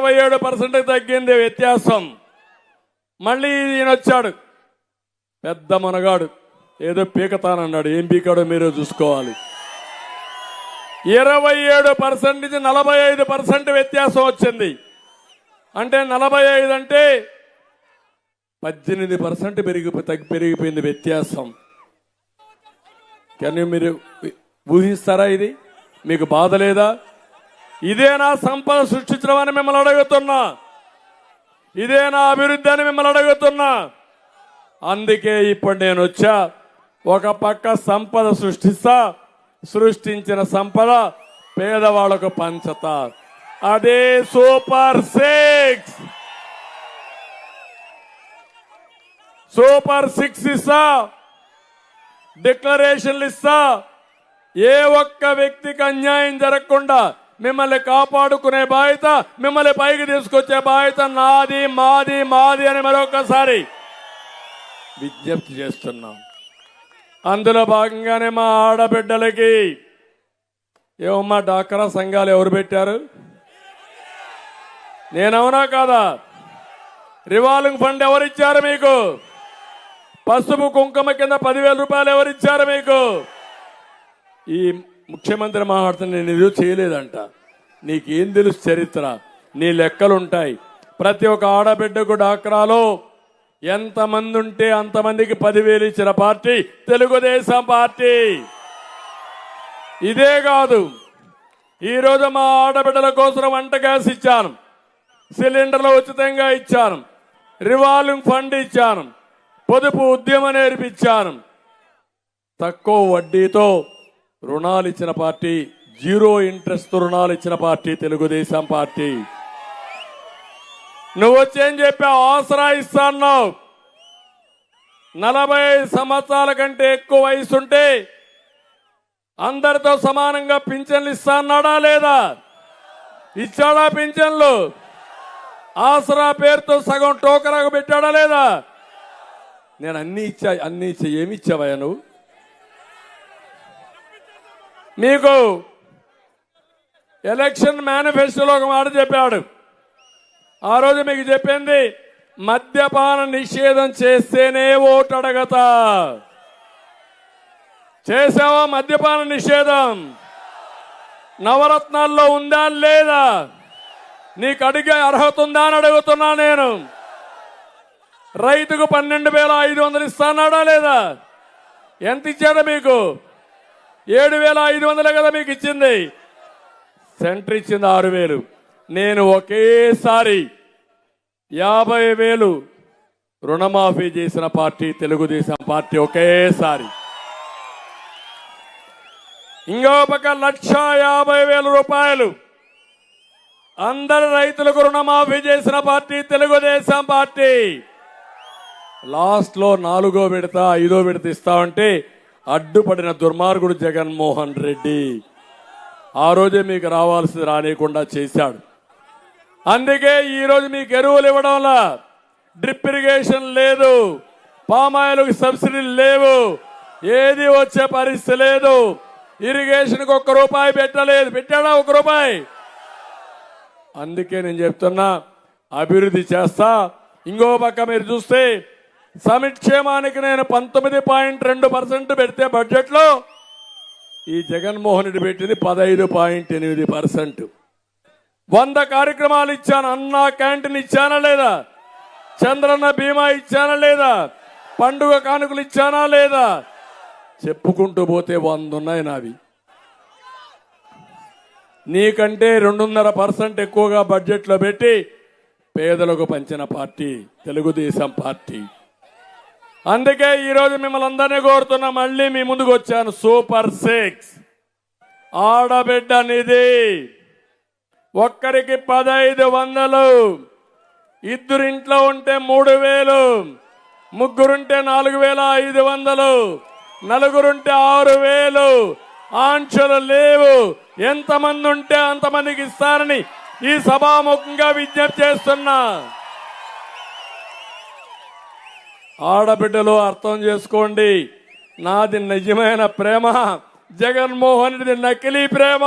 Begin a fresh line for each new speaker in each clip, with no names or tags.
ఇరవై ఏడు పర్సెంట్ తగ్గింది వ్యత్యాసం. మళ్ళీ ఈయన వచ్చాడు పెద్ద మనగాడు. ఏదో పీకతానన్నాడు. ఏం పీకాడో మీరే చూసుకోవాలి. ఇరవై ఏడు పర్సెంట్ నుంచి నలభై ఐదు పర్సెంట్ వ్యత్యాసం వచ్చింది. అంటే నలభై ఐదు అంటే పద్దెనిమిది పర్సెంట్ పెరిగి పెరిగిపోయింది వ్యత్యాసం. కానీ మీరు ఊహిస్తారా ఇది? మీకు బాధ లేదా? ఇదేనా సంపద సృష్టించడం అని మిమ్మల్ని అడుగుతున్నా. ఇదేనా అభివృద్ధి అని మిమ్మల్ని అడుగుతున్నా. అందుకే ఇప్పుడు నేను వచ్చా ఒక పక్క సంపద సృష్టిస్తా సృష్టించిన సంపద పేదవాళ్ళకు పంచతా. అదే సూపర్ సిక్స్. సూపర్ సిక్స్ ఇస్తా డిక్లరేషన్లు ఇస్తా. ఏ ఒక్క వ్యక్తికి అన్యాయం జరగకుండా మిమ్మల్ని కాపాడుకునే బాధ్యత మిమ్మల్ని పైకి తీసుకొచ్చే బాధ్యత నాది మాది మాది అని మరొకసారి విజ్ఞప్తి చేస్తున్నాం. అందులో భాగంగానే మా ఆడబిడ్డలకి ఏమమ్మా డాక్రా సంఘాలు ఎవరు పెట్టారు? నేనవునా కాదా? రివాల్వింగ్ ఫండ్ ఎవరిచ్చారు మీకు? పసుపు కుంకుమ కింద పదివేల రూపాయలు ఎవరిచ్చారు మీకు? ఈ ముఖ్యమంత్రి మాట్లాడుతున్న నేను ఏదో చేయలేదంట. నీకేం తెలుసు చరిత్ర? నీ లెక్కలుంటాయి. ప్రతి ఒక్క ఆడబిడ్డకు డాక్రాలో ఎంతమంది ఉంటే అంతమందికి పదివేలు ఇచ్చిన పార్టీ తెలుగుదేశం పార్టీ. ఇదే కాదు ఈరోజు మా ఆడబిడ్డల కోసం వంట గ్యాస్ ఇచ్చాను. సిలిండర్లు ఉచితంగా ఇచ్చాను. రివాల్వింగ్ ఫండ్ ఇచ్చాను. పొదుపు ఉద్యమం నేర్పించాను. తక్కువ వడ్డీతో రుణాలు ఇచ్చిన పార్టీ జీరో ఇంట్రెస్ట్ రుణాలు ఇచ్చిన పార్టీ తెలుగుదేశం పార్టీ. నువ్వు వచ్చేం చెప్పావు? ఆసరా ఇస్తాన్నావు నలభై సంవత్సరాల కంటే ఎక్కువ వయసు ఉంటే అందరితో సమానంగా పింఛన్లు ఇస్తాన్నాడా లేదా? ఇచ్చాడా పింఛన్లు? ఆసరా పేరుతో సగం టోకరాకు పెట్టాడా లేదా? నేను అన్ని ఇచ్చా అన్ని ఇచ్చా ఏమి ఇచ్చావయ్యా నువ్వు? మీకు ఎలక్షన్ మేనిఫెస్టోలో ఒక మాట చెప్పాడు. ఆ రోజు మీకు చెప్పింది మద్యపాన నిషేధం చేస్తేనే ఓటు అడగతా. చేసావా మద్యపాన నిషేధం? నవరత్నాల్లో ఉందా లేదా? నీకు అడిగే అర్హత ఉందా అని అడుగుతున్నా నేను. రైతుకు పన్నెండు వేల ఐదు వందలు ఇస్తానాడా లేదా? ఎంత ఇచ్చాడా మీకు? ఏడు వేల ఐదు వందలు కదా మీకు ఇచ్చింది సెంటర్ ఇచ్చింది ఆరు వేలు. నేను ఒకేసారి యాభై వేలు రుణమాఫీ చేసిన పార్టీ తెలుగుదేశం పార్టీ ఒకేసారి. ఇంకో పక్క లక్ష యాభై వేల రూపాయలు. అందరి రైతులకు రుణమాఫీ చేసిన పార్టీ తెలుగుదేశం పార్టీ. లాస్ట్లో నాలుగో విడత ఐదో విడత ఇస్తామంటే అడ్డుపడిన దుర్మార్గుడు జగన్మోహన్ రెడ్డి. ఆ రోజే మీకు రావాల్సింది రానియకుండా చేశాడు. అందుకే ఈరోజు మీకు ఎరువులు ఇవ్వడంలా డ్రిప్ ఇరిగేషన్ లేదు పామాయిల్కి సబ్సిడీలు లేవు ఏది వచ్చే పరిస్థితి లేదు. ఇరిగేషన్కి ఒక్క రూపాయి పెట్టలేదు. పెట్టాడా ఒక రూపాయి? అందుకే నేను చెప్తున్నా అభివృద్ధి చేస్తా. ఇంకో పక్క మీరు చూస్తే సమిక్షేమానికి నేను పంతొమ్మిది పాయింట్ రెండు పర్సెంట్ పెడితే బడ్జెట్లో ఈ జగన్మోహన్ రెడ్డి పెట్టింది పదహైదు పాయింట్ ఎనిమిది పర్సెంట్. వంద కార్యక్రమాలు ఇచ్చాను. అన్నా క్యాంటీన్ ఇచ్చానా లేదా? చంద్రన్న బీమా ఇచ్చానా లేదా? పండుగ కానుకలు ఇచ్చానా లేదా? చెప్పుకుంటూ పోతే వంద ఉన్నాయి నావి. నీకంటే రెండున్నర పర్సెంట్ ఎక్కువగా బడ్జెట్లో పెట్టి పేదలకు పంచిన పార్టీ తెలుగుదేశం పార్టీ. అందుకే ఈరోజు మిమ్మల్ని అందరినీ కోరుతున్నా మళ్ళీ మీ ముందుకు వచ్చాను. Super six. ఆడబిడ్డ నిధి. ఒక్కరికి పదహైదు వందలు. ఇద్దరింట్లో ఉంటే మూడు వేలు. ముగ్గురుంటే నాలుగు వేల ఐదు వందలు. నలుగురుంటే ఆరు వేలు. ఆంక్షలు లేవు. ఎంతమంది ఉంటే అంతమందికి ఇస్తారని ఈ సభాముఖంగా విజ్ఞప్తి చేస్తున్నా. ఆడబిడ్డలు అర్థం చేసుకోండి. నాది నిజమైన ప్రేమ. జగన్మోహన్ రెడ్డి నకిలీ ప్రేమ.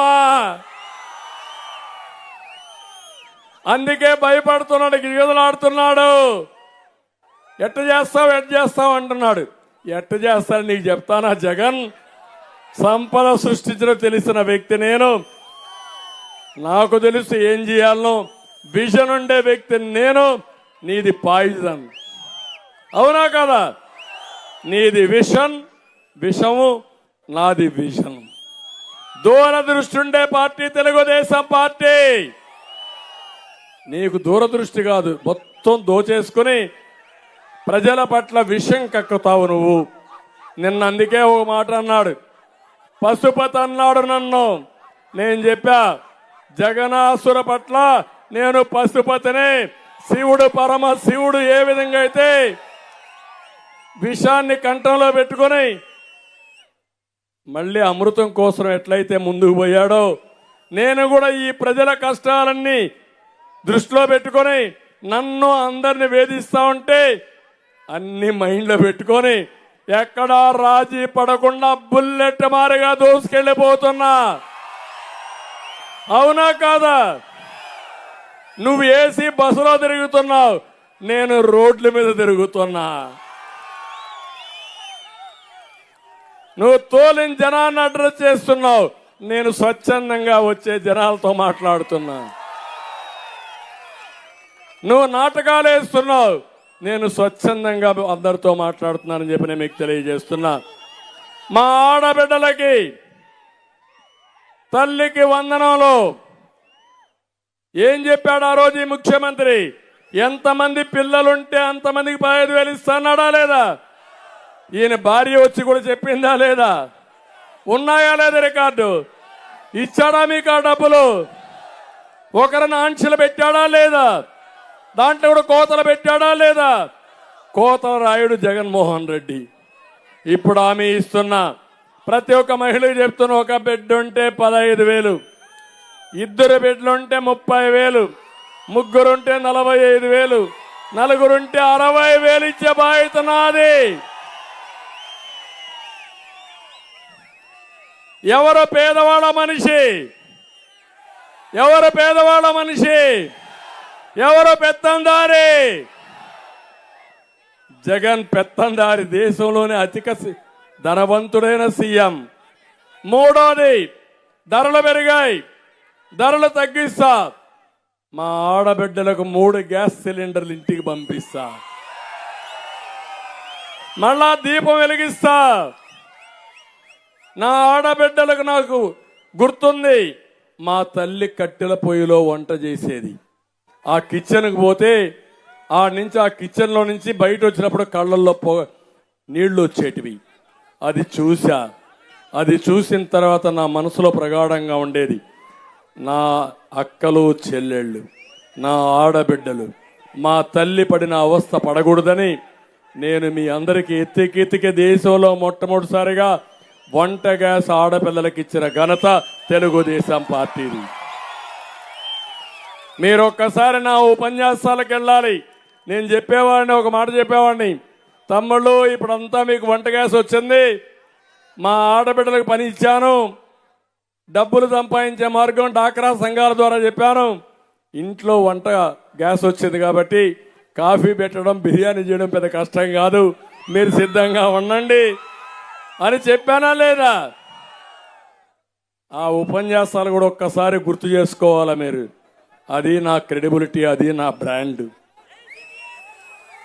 అందుకే భయపడుతున్నాడు గిరిగదలాడుతున్నాడు. ఎట్ట చేస్తావు ఎట్ట చేస్తావు అంటున్నాడు. ఎట్ట చేస్తాడు నీకు చెప్తానా జగన్? సంపద సృష్టించడం తెలిసిన వ్యక్తి నేను. నాకు తెలుసు ఏం చేయాలనో. విజన్ ఉండే వ్యక్తి నేను. నీది పాయిజన్. అవునా కదా? నీది విషన్ విషము నాది విజన్. దూరదృష్టి ఉండే పార్టీ తెలుగుదేశం పార్టీ. నీకు దూరదృష్టి కాదు మొత్తం దోచేసుకుని ప్రజల పట్ల విషయం కక్కుతావు నువ్వు. నిన్న అందుకే ఒక మాట అన్నాడు. పశుపతి అన్నాడు నన్ను. నేను చెప్పా జగనాసుర పట్ల నేను పశుపతిని. శివుడు పరమ శివుడు ఏ విధంగా అయితే విషాన్ని కంఠంలో పెట్టుకొని మళ్ళీ అమృతం కోసం ఎట్లయితే ముందుకు పోయాడో నేను కూడా ఈ ప్రజల కష్టాలన్నీ దృష్టిలో పెట్టుకొని నన్ను అందరిని వేధిస్తా ఉంటే అన్ని మైండ్లో పెట్టుకొని ఎక్కడా రాజీ పడకుండా బుల్లెట్ మారిగా దూసుకెళ్ళిపోతున్నా. అవునా కాదా? నువ్వు ఏసీ బస్సులో తిరుగుతున్నావు నేను రోడ్ల మీద తిరుగుతున్నా. నువ్వు తోలిన జనాన్ని అడ్రస్ చేస్తున్నావు. నేను స్వచ్ఛందంగా వచ్చే జనాలతో మాట్లాడుతున్నా. నువ్వు నాటకాలు వేస్తున్నావు. నేను స్వచ్ఛందంగా అందరితో మాట్లాడుతున్నానని చెప్పి నేను మీకు తెలియజేస్తున్నా. మా ఆడబిడ్డలకి తల్లికి వందనంలో ఏం చెప్పాడు ఆ రోజు ముఖ్యమంత్రి? ఎంతమంది పిల్లలుంటే అంతమందికి పదహైదు వేలు ఇస్తాడా లేదా? ఈయన భార్య వచ్చి కూడా చెప్పిందా లేదా? ఉన్నాయా లేదా రికార్డు? ఇచ్చాడా మీకు ఆ డబ్బులు? ఒకరిని ఆంక్షలు పెట్టాడా లేదా? దాంట్లో కూడా కోతలు పెట్టాడా లేదా? కోతల రాయుడు జగన్మోహన్ రెడ్డి. ఇప్పుడు ఆమె ఇస్తున్న ప్రతి ఒక్క మహిళ చెప్తున్న ఒక బిడ్డ ఉంటే పదహైదు వేలు. ఇద్దరు బిడ్డలుంటే ముప్పై వేలు. ముగ్గురుంటే నలభై ఐదు వేలు. నలుగురుంటే అరవై వేలు ఇచ్చే బాధ్యత నాది. ఎవరు పేదవాళ్ళ మనిషి? ఎవరు పేదవాళ్ళ మనిషి? ఎవరు పెత్తందారి? జగన్ పెత్తందారి దేశంలోనే అధిక సి- ధనవంతుడైన సీఎం. మూడోది ధరలు పెరిగాయి. ధరలు తగ్గిస్తా. మా ఆడబిడ్డలకు మూడు గ్యాస్ సిలిండర్లు ఇంటికి పంపిస్తా. మళ్ళా దీపం వెలిగిస్తా. నా ఆడబిడ్డలకు నాకు గుర్తుంది. మా తల్లి కట్టెల పొయ్యిలో వంట చేసేది. ఆ కిచెన్కి పోతే ఆ నుంచి ఆ కిచెన్లో నుంచి బయట వచ్చినప్పుడు కళ్ళల్లో పొగ నీళ్ళు వచ్చేటివి. అది చూసా అది చూసిన తర్వాత నా మనసులో ప్రగాఢంగా ఉండేది. నా అక్కలు చెల్లెళ్ళు నా ఆడబిడ్డలు మా తల్లి పడిన అవస్థ పడకూడదని నేను మీ అందరికీ ఎత్తికెత్తికే దేశంలో మొట్టమొదటిసారిగా వంట గ్యాస్ ఆడపిల్లలకి ఇచ్చిన ఘనత తెలుగుదేశం పార్టీది. మీరు ఒక్కసారి నా ఉపన్యాసాలకు వెళ్ళాలి. నేను చెప్పేవాడిని ఒక మాట చెప్పేవాడిని. తమ్ముళ్ళు ఇప్పుడంతా మీకు వంట గ్యాస్ వచ్చింది. మా ఆడబిడ్డలకు పని ఇచ్చాను. డబ్బులు సంపాదించే మార్గం డాక్రా సంఘాల ద్వారా చెప్పాను. ఇంట్లో వంట గ్యాస్ వచ్చింది కాబట్టి కాఫీ పెట్టడం బిర్యానీ చేయడం పెద్ద కష్టం కాదు. మీరు సిద్ధంగా ఉండండి. అని చెప్పానా లేదా? ఆ ఉపన్యాసాలు కూడా ఒక్కసారి గుర్తు చేసుకోవాలా మీరు? అది నా క్రెడిబిలిటీ అది నా బ్రాండ్.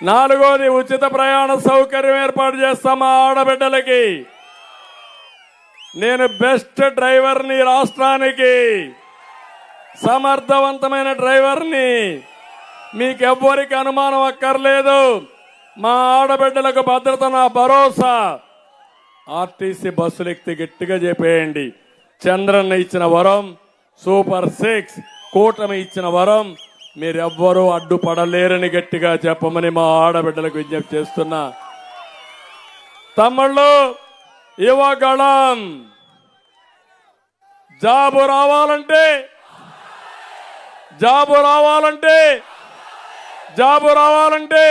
నాలుగోది ఉచిత ప్రయాణ సౌకర్యం ఏర్పాటు చేస్తాం మా ఆడబిడ్డలకి. నేను బెస్ట్ డ్రైవర్ని రాష్ట్రానికి. సమర్థవంతమైన డ్రైవర్ని మీకెవ్వరికి అనుమానం అక్కర్లేదు. మా ఆడబిడ్డలకు భద్రత నా భరోసా. ఆర్టీసీ బస్సులు ఎక్కితే గట్టిగా చెప్పేయండి. చంద్రన్న ఇచ్చిన వరం సూపర్ సిక్స్ కూటమి ఇచ్చిన వరం మీరెవ్వరూ అడ్డుపడలేరని గట్టిగా చెప్పమని మా ఆడబిడ్డలకు విజ్ఞప్తి చేస్తున్నా. తమ్ముళ్ళు యువగళం జాబు రావాలంటే జాబు రావాలంటే జాబు రావాలంటే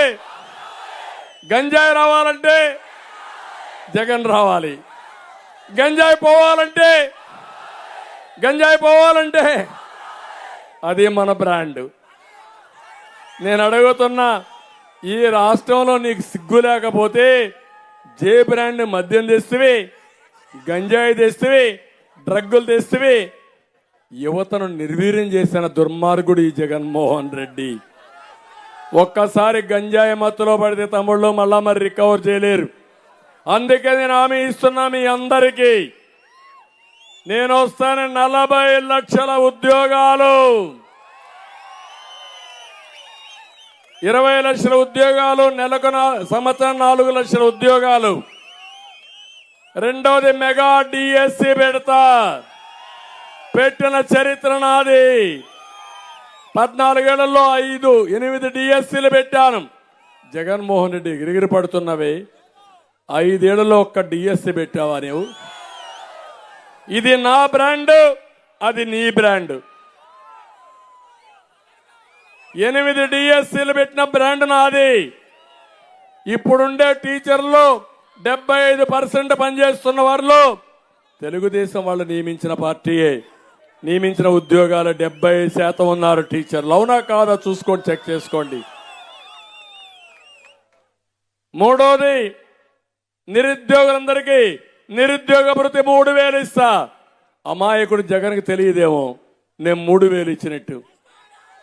గంజాయి రావాలంటే జగన్ రావాలి. గంజాయి పోవాలంటే గంజాయి పోవాలంటే అది మన బ్రాండ్. నేను అడుగుతున్నా ఈ రాష్ట్రంలో నీకు సిగ్గు లేకపోతే జే బ్రాండ్ మద్యం తెస్తువి గంజాయి తెస్తువి డ్రగ్గులు తెస్తువి యువతను నిర్వీర్యం చేసిన దుర్మార్గుడు ఈ జగన్మోహన్ రెడ్డి. ఒక్కసారి గంజాయి మత్తులో పడితే తమ్ముళ్ళు మళ్ళా మరి రికవర్ చేయలేరు. అందుకే నేను హామీ ఇస్తున్నా మీ అందరికీ. నేను వస్తాను నలభై లక్షల ఉద్యోగాలు. ఇరవై లక్షల ఉద్యోగాలు నెలకు సంవత్సరం నాలుగు లక్షల ఉద్యోగాలు. రెండవది మెగా డిఎస్సి పెడతా. పెట్టిన చరిత్ర నాది. పద్నాలుగేళ్ళలో ఐదు ఎనిమిది డిఎస్సీలు పెట్టాను. జగన్మోహన్ రెడ్డి గిరిగిరి పడుతున్నవి. ఐదేళ్ళలో ఒక్క డిఎస్సి పెట్టావా నువ్వు ఇది నా బ్రాండ్ అది నీ బ్రాండ్. ఎనిమిది డిఎస్సీలు పెట్టిన బ్రాండ్ నాది. ఇప్పుడుండే టీచర్లు డెబ్బై ఐదు పర్సెంట్ పనిచేస్తున్న వారిలో తెలుగుదేశం వాళ్ళు నియమించిన పార్టీయే. నియమించిన ఉద్యోగాలు డెబ్బై శాతం ఉన్నారు టీచర్లు. అవునా కాదా? చూసుకోండి చెక్ చేసుకోండి. మూడోది నిరుద్యోగులందరికీ నిరుద్యోగ ప్రతి మూడు వేలు ఇస్తా. అమాయకుడు జగన్కి తెలియదేమో నేను మూడు వేలు ఇచ్చినట్టు.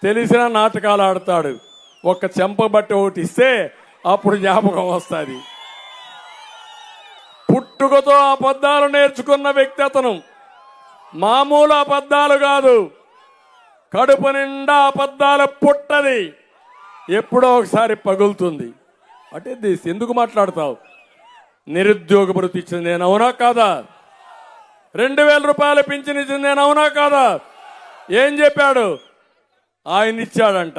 తెలిసిన నాటకాలు ఆడతాడు. ఒక్క చెంప బట్టి ఒకటి ఇస్తే అప్పుడు జ్ఞాపకం వస్తుంది. పుట్టుకతో అబద్ధాలు నేర్చుకున్న వ్యక్తి అతను. మామూలు అబద్ధాలు కాదు. కడుపు నిండా అబద్ధాలు పుట్టది. ఎప్పుడో ఒకసారి పగులుతుంది. అంటే దిస్ ఎందుకు మాట్లాడతావు? నిరుద్యోగ భృతి ఇచ్చింది నేను అవునా కాదా? రెండు వేల రూపాయలు పింఛన్ ఇచ్చింది. నేను అవునా కాదా? ఏం చెప్పాడు? ఆయన ఇచ్చాడంట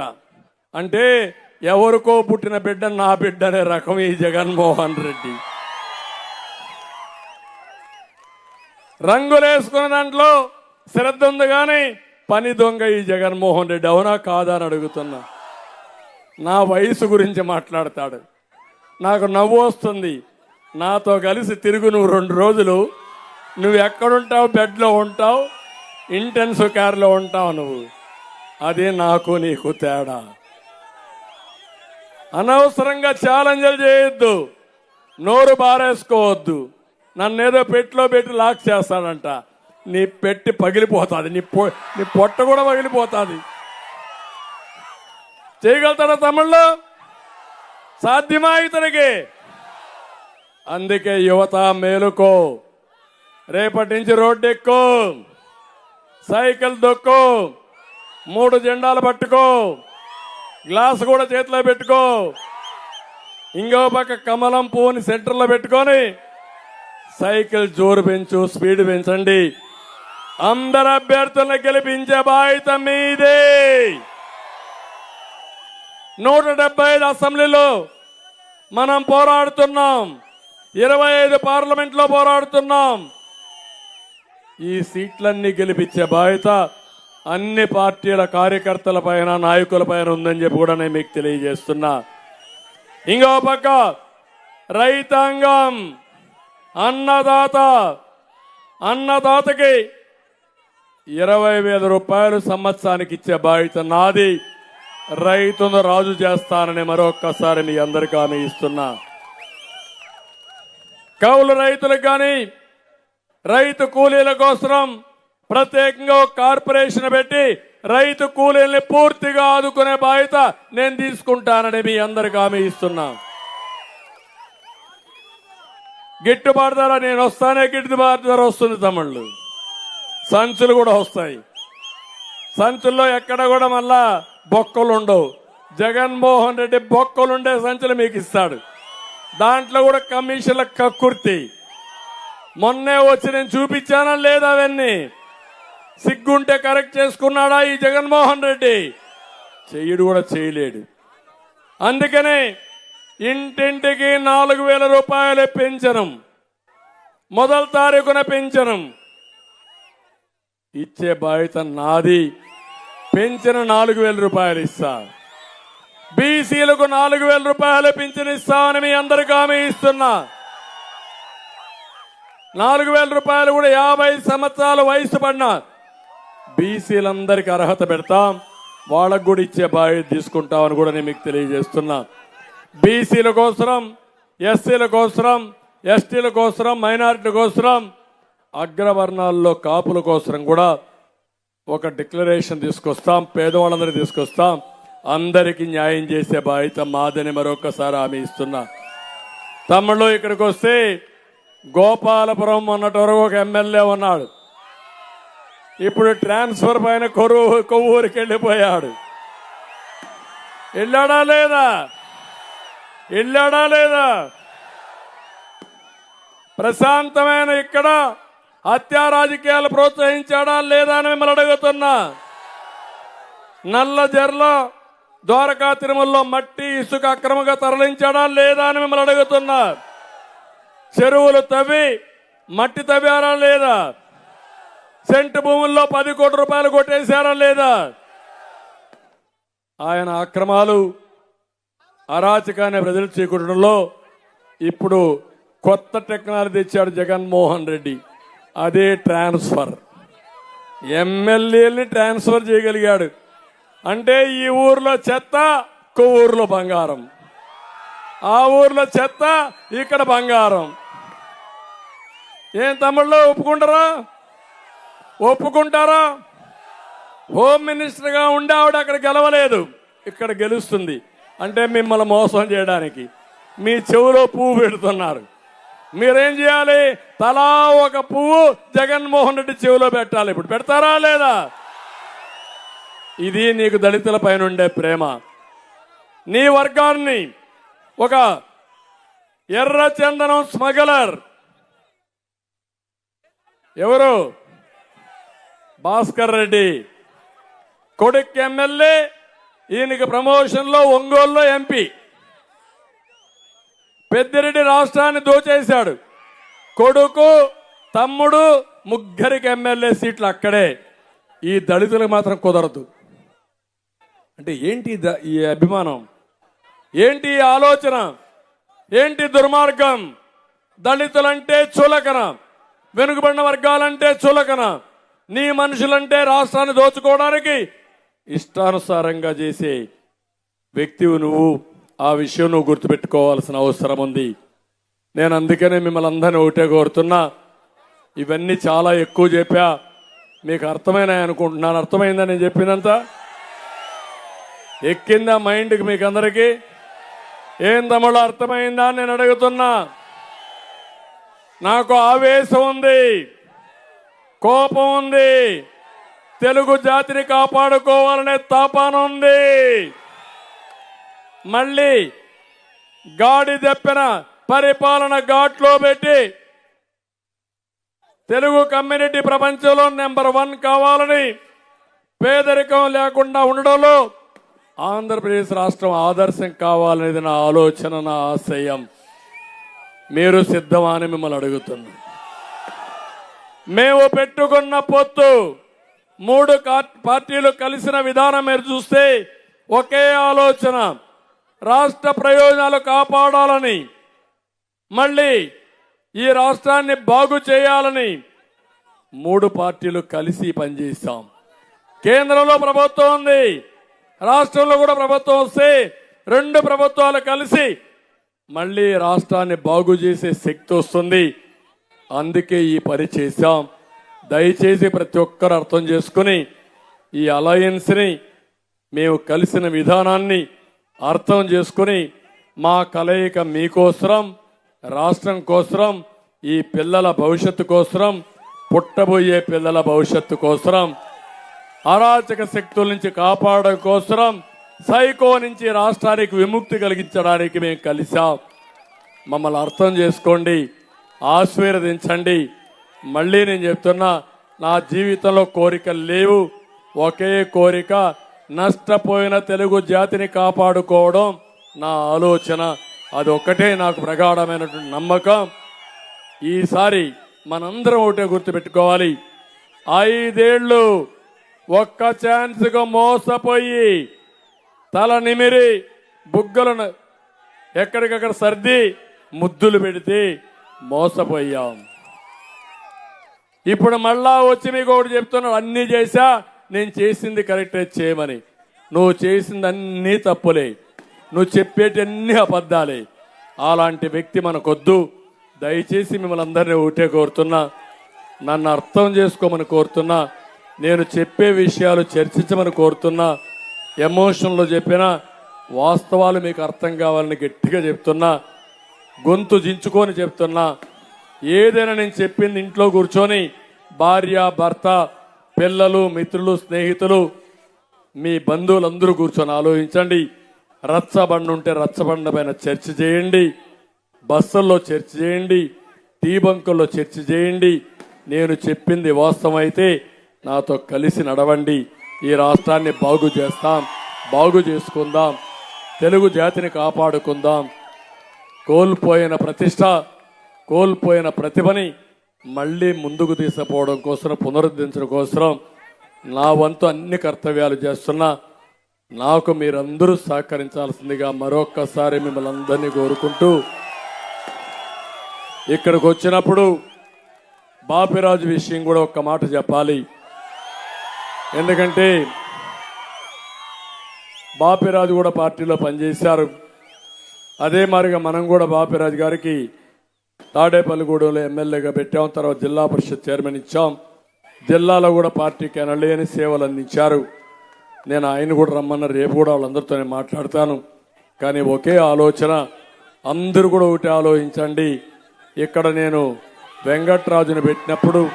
అంటే ఎవరికో పుట్టిన బిడ్డ నా బిడ్డ అనే రకం ఈ జగన్మోహన్ రెడ్డి. రంగులేసుకున్న దాంట్లో శ్రద్ధ ఉంది కానీ పని దొంగ ఈ జగన్మోహన్ రెడ్డి. అవునా కాదా అని అడుగుతున్నా. నా వయసు గురించి మాట్లాడతాడు. నాకు నవ్వు వస్తుంది. నాతో కలిసి తిరుగు నువ్వు రెండు రోజులు. నువ్వు ఎక్కడుంటావు? బెడ్లో ఉంటావు. ఇంటెన్సివ్ కేర్లో ఉంటావు నువ్వు. అదే నాకు నీకు తేడా. అనవసరంగా ఛాలెంజ్లు చేయొద్దు. నోరు బారేసుకోవద్దు. నన్నేదో పెట్టిలో పెట్టి లాక్ చేస్తాడంట. నీ పెట్టి పగిలిపోతుంది. నీ పొ నీ పొట్ట కూడా పగిలిపోతుంది. చేయగలుగుతాడా తమిళ్ళో సాధ్యమా ఇతనికి? అందుకే యువత మేలుకో. రేపటి నుంచి రోడ్డు ఎక్కు సైకిల్ దొక్కు. మూడు జెండాలు పట్టుకో. గ్లాస్ కూడా చేతిలో పెట్టుకో. ఇంకో పక్క కమలం పువ్వుని సెంటర్లో పెట్టుకొని సైకిల్ జోరు పెంచు స్పీడ్ పెంచండి. అందరు అభ్యర్థులను గెలిపించే బాధ్యత మీదే. నూట డెబ్బై ఐదు అసెంబ్లీలో మనం పోరాడుతున్నాం. ఇరవై ఐదు పార్లమెంట్లో పోరాడుతున్నాం. ఈ సీట్లన్నీ గెలిపించే బాధ్యత అన్ని పార్టీల కార్యకర్తల పైన నాయకుల పైన ఉందని చెప్పి కూడా నేను మీకు తెలియజేస్తున్నా. ఇంకో పక్క రైతాంగం అన్నదాత అన్నదాతకి ఇరవై వేల రూపాయలు సంవత్సరానికి ఇచ్చే బాధ్యత నాది. రైతును రాజు చేస్తానని మరొక్కసారి మీ అందరికీ హామీ ఇస్తున్నా. కౌలు రైతులకు కానీ రైతు కూలీల కోసం ప్రత్యేకంగా ఒక కార్పొరేషన్ పెట్టి రైతు కూలీల్ని పూర్తిగా ఆదుకునే బాధ్యత నేను తీసుకుంటానని మీ అందరికి హామీ ఇస్తున్నా. గిట్టుబాటు ధర నేను వస్తానే గిట్టుబాటు ధర వస్తుంది తమ్ముళ్ళు. సంచులు కూడా వస్తాయి. సంచుల్లో ఎక్కడ కూడా మళ్ళా బొక్కలు ఉండవు. జగన్మోహన్ రెడ్డి బొక్కలుండే సంచులు మీకు ఇస్తాడు. దాంట్లో కూడా కమిషన్ల కక్కుర్తి. మొన్నే వచ్చి నేను చూపించానా లేదా అవన్నీ? సిగ్గుంటే కరెక్ట్ చేసుకున్నాడా ఈ జగన్మోహన్ రెడ్డి? చెయ్యడు కూడా చేయలేడు. అందుకనే ఇంటింటికి నాలుగు వేల రూపాయలు పెంచనం. మొదటి తారీఖున పెంచనం. ఇచ్చే బాధ్యత నాది. పెంచిన నాలుగు వేల రూపాయలు ఇస్తా. బీసీలకు నాలుగు వేల రూపాయలు పింఛన్ ఇస్తామని మీ అందరికీ హామీ ఇస్తున్నా. నాలుగు వేల రూపాయలు కూడా యాభై సంవత్సరాల వయసు పడిన బీసీలందరికీ అర్హత పెడతాం. వాళ్ళకు కూడా ఇచ్చే బాధ్యత తీసుకుంటామని కూడా నేను మీకు తెలియజేస్తున్నా. బీసీల కోసరం ఎస్సీల కోసరం ఎస్టీల కోసరం మైనారిటీల కోసరం అగ్రవర్ణాల్లో కాపుల కోసరం కూడా ఒక డిక్లరేషన్ తీసుకొస్తాం పేదవాళ్ళందరికీ తీసుకొస్తాం. అందరికీ న్యాయం చేసే బాధ్యత మాదని మరొకసారి హామీ ఇస్తున్నా. తమ్ముళ్ళు ఇక్కడికి వస్తే గోపాలపురం మొన్నటి వరకు ఒక ఎమ్మెల్యే ఉన్నాడు. ఇప్పుడు ట్రాన్స్ఫర్ పైన కొరు కొవ్వూరికి వెళ్ళిపోయాడు. వెళ్ళాడా లేదా? వెళ్ళాడా లేదా? ప్రశాంతమైన ఇక్కడ హత్యా రాజకీయాలు ప్రోత్సహించాడా లేదా అని మిమ్మల్ని అడుగుతున్నా. నల్ల జర్లో ద్వారకా తిరుమలలో మట్టి ఇసుక అక్రమంగా తరలించాడా లేదా అని మిమ్మల్ని అడుగుతున్నా. చెరువులు తవ్వి మట్టి తవ్వారా లేదా? సెంటు భూముల్లో పది కోట్ల రూపాయలు కొట్టేశారా లేదా? ఆయన అక్రమాలు అరాచకాన్ని ప్రజలు చేకూరడంలో ఇప్పుడు కొత్త టెక్నాలజీ తెచ్చాడు జగన్మోహన్ రెడ్డి. అదే ట్రాన్స్ఫర్. ఎమ్మెల్యేని ట్రాన్స్ఫర్ చేయగలిగాడు. అంటే ఈ ఊర్లో చెత్త కొవ్వూరులో బంగారం. ఆ ఊర్లో చెత్త ఇక్కడ బంగారం. ఏం తమిళలో ఒప్పుకుంటారా? ఒప్పుకుంటారా? హోమ్ మినిస్టర్గా ఉండి ఆవిడ అక్కడ గెలవలేదు. ఇక్కడ గెలుస్తుంది. అంటే మిమ్మల్ని మోసం చేయడానికి. మీ చెవులో పువ్వు పెడుతున్నారు. మీరేం చేయాలి? తలా ఒక పువ్వు జగన్మోహన్ రెడ్డి చెవిలో పెట్టాలి. ఇప్పుడు పెడతారా లేదా? ఇది నీకు దళితుల పైన ఉండే ప్రేమ. నీ వర్గాన్ని ఒక ఎర్ర చందనం స్మగలర్. ఎవరు? భాస్కర్ రెడ్డి. కొడుకు ఎమ్మెల్యే ఈయనకి ప్రమోషన్లో ఒంగోలులో ఎంపీ. పెద్దిరెడ్డి రాష్ట్రాన్ని దోచేశాడు. కొడుకు తమ్ముడు ముగ్గురికి ఎమ్మెల్యే సీట్లు అక్కడే. ఈ దళితులకు మాత్రం కుదరదు. అంటే ఏంటి ఈ ద- ఈ అభిమానం? ఏంటి ఆలోచన? ఏంటి దుర్మార్గం? దళితులంటే చులకన. వెనుకబడిన వర్గాలంటే చులకన. నీ మనుషులంటే రాష్ట్రాన్ని దోచుకోవడానికి ఇష్టానుసారంగా చేసే వ్యక్తివు నువ్వు. ఆ విషయం నువ్వు గుర్తుపెట్టుకోవాల్సిన అవసరం ఉంది. నేను అందుకనే మిమ్మల్ని అందరినీ ఒకటే కోరుతున్నా. ఇవన్నీ చాలా ఎక్కువ చెప్పా. మీకు అర్థమైనాయి అనుకుంటున్నాను. అర్థమైందని నేను చెప్పినంత ఎక్కిందా మైండ్కి మీకు అందరికీ ఏం తమ్ముడు అర్థమైందా నేను అడుగుతున్నా. నాకు ఆవేశం ఉంది కోపం ఉంది తెలుగు జాతిని కాపాడుకోవాలనే తాపాన ఉంది. మళ్ళీ గాడి తెప్పిన పరిపాలన ఘాట్లో పెట్టి తెలుగు కమ్యూనిటీ ప్రపంచంలో నెంబర్ వన్ కావాలని పేదరికం లేకుండా ఉండడంలో ఆంధ్రప్రదేశ్ రాష్ట్రం ఆదర్శం కావాలనేది నా ఆలోచన నా ఆశయం. మీరు సిద్ధమా అని మిమ్మల్ని అడుగుతున్నా. మేము పెట్టుకున్న పొత్తు మూడు పార్టీలు కలిసిన విధానం మీరు చూస్తే ఒకే ఆలోచన. రాష్ట్ర ప్రయోజనాలు కాపాడాలని మళ్ళీ ఈ రాష్ట్రాన్ని బాగు చేయాలని మూడు పార్టీలు కలిసి పనిచేస్తాం కేంద్రంలో ప్రభుత్వం ఉంది. రాష్ట్రంలో కూడా ప్రభుత్వం వస్తే రెండు ప్రభుత్వాలు కలిసి మళ్ళీ రాష్ట్రాన్ని బాగు చేసే శక్తి వస్తుంది. అందుకే ఈ పని చేశాం. దయచేసి ప్రతి ఒక్కరు అర్థం చేసుకుని ఈ అలయన్స్ని మేము కలిసిన విధానాన్ని అర్థం చేసుకుని మా కలయిక మీకోసరం రాష్ట్రం కోసరం ఈ పిల్లల భవిష్యత్తు కోసరం పుట్టబోయే పిల్లల భవిష్యత్తు కోసరం అరాచక శక్తుల నుంచి కాపాడడం కోసరం సైకో నుంచి రాష్ట్రానికి విముక్తి కలిగించడానికి మేము కలిసాం మమ్మల్ని అర్థం చేసుకోండి ఆశీర్వదించండి. మళ్ళీ నేను చెప్తున్నా నా జీవితంలో కోరికలు లేవు. ఒకే కోరిక నష్టపోయిన తెలుగు జాతిని కాపాడుకోవడం నా ఆలోచన. అది ఒక్కటే నాకు ప్రగాఢమైనటువంటి నమ్మకం. ఈసారి మనందరం ఒకటే గుర్తుపెట్టుకోవాలి. ఐదేళ్ళు ఒక్క ఛాన్స్గా మోసపోయి తల నిమిరి బుగ్గలను ఎక్కడికక్కడ సర్ది ముద్దులు పెడితే మోసపోయాం. ఇప్పుడు మళ్ళా వచ్చి మీకు ఒకటి చెప్తున్నాడు అన్నీ చేశా నేను చేసింది కరెక్టే చేయమని. నువ్వు చేసింది అన్నీ తప్పులే. నువ్వు చెప్పేటన్నీ అబద్ధాలే. అలాంటి వ్యక్తి మనకొద్దు. దయచేసి మిమ్మల్ని అందరినీ ఒకటే కోరుతున్నా. నన్ను అర్థం చేసుకోమని కోరుతున్నా. నేను చెప్పే విషయాలు చర్చించమని కోరుతున్నా ఎమోషన్లో చెప్పినా వాస్తవాలు మీకు అర్థం కావాలని గట్టిగా చెప్తున్నా గొంతు దించుకొని చెప్తున్నా ఏదైనా నేను చెప్పింది ఇంట్లో కూర్చొని భార్య భర్త పిల్లలు మిత్రులు స్నేహితులు మీ బంధువులందరూ కూర్చొని ఆలోచించండి. రచ్చబండ ఉంటే రచ్చబండ పైన చర్చ చేయండి. బస్సుల్లో చర్చ చేయండి. టీ బంకుల్లో చర్చ చేయండి. నేను చెప్పింది వాస్తవం అయితే నాతో కలిసి నడవండి. ఈ రాష్ట్రాన్ని బాగు చేస్తాం బాగు చేసుకుందాం తెలుగు జాతిని కాపాడుకుందాం. కోల్పోయిన ప్రతిష్ట కోల్పోయిన ప్రతిభని మళ్ళీ ముందుకు తీసుకుపోవడం కోసం పునరుద్ధరించడం కోసం నా వంతు అన్ని కర్తవ్యాలు చేస్తున్నా. నాకు మీరందరూ సహకరించాల్సిందిగా మరొక్కసారి మిమ్మల్ని అందరినీ కోరుకుంటూ ఇక్కడికి వచ్చినప్పుడు బాపిరాజు విషయం కూడా ఒక్క మాట చెప్పాలి. ఎందుకంటే బాపిరాజు కూడా పార్టీలో పనిచేశారు. అదే మాదిరిగా మనం కూడా బాపిరాజు గారికి తాడేపల్లిగూడెంలో ఎమ్మెల్యేగా పెట్టాం. తర్వాత జిల్లా పరిషత్ చైర్మన్ ఇచ్చాం. జిల్లాలో కూడా పార్టీకి అనలేని సేవలు అందించారు. నేను ఆయన కూడా రమ్మన్న రేపు కూడా వాళ్ళందరితో నేను మాట్లాడతాను. కానీ ఒకే ఆలోచన అందరూ కూడా ఒకటి ఆలోచించండి. ఇక్కడ నేను వెంకట్రాజును పెట్టినప్పుడు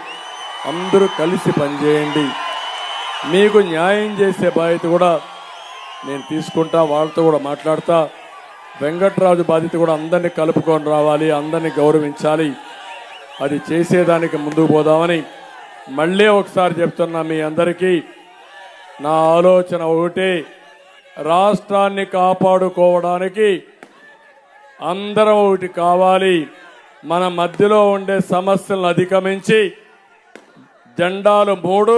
అందరూ కలిసి పనిచేయండి. మీకు న్యాయం చేసే బాధ్యత కూడా నేను తీసుకుంటా వాళ్ళతో కూడా మాట్లాడతా. వెంకట్రాజు బాధ్యత కూడా అందరినీ కలుపుకొని రావాలి అందరినీ గౌరవించాలి. అది చేసేదానికి ముందుకు పోదామని మళ్ళీ ఒకసారి చెప్తున్నా మీ అందరికీ నా ఆలోచన ఒకటి రాష్ట్రాన్ని కాపాడుకోవడానికి అందరం ఒకటి కావాలి. మన మధ్యలో ఉండే సమస్యలను అధిగమించి జెండాలు మూడు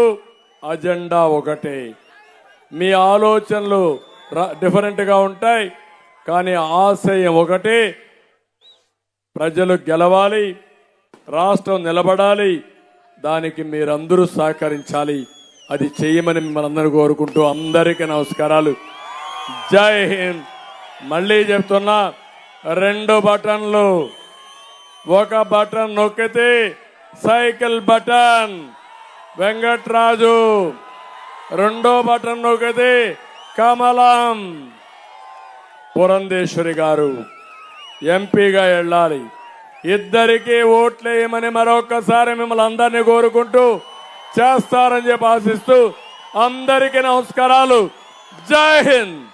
అజెండా ఒకటే. మీ ఆలోచనలు డిఫరెంట్గా ఉంటాయి కానీ ఆశయం ఒకటే. ప్రజలు గెలవాలి రాష్ట్రం నిలబడాలి దానికి మీరందరూ సహకరించాలి. అది చేయమని మిమ్మల్ని అందరూ కోరుకుంటూ అందరికీ నమస్కారాలు. జై హింద్. మళ్ళీ చెప్తున్నా రెండు బటన్లు. ఒక బటన్ నొక్కితే సైకిల్ బటన్. వెంకట్రాజు. రెండో బటన్ నొక్కితే కమలం. పురంధేశ్వరి గారు ఎంపీగా వెళ్ళాలి. ఇద్దరికి ఓట్లేయమని మరొకసారి మిమ్మల్ని అందరినీ కోరుకుంటూ చేస్తారని చెప్పి ఆశిస్తూ అందరికీ నమస్కారాలు. జై హింద్!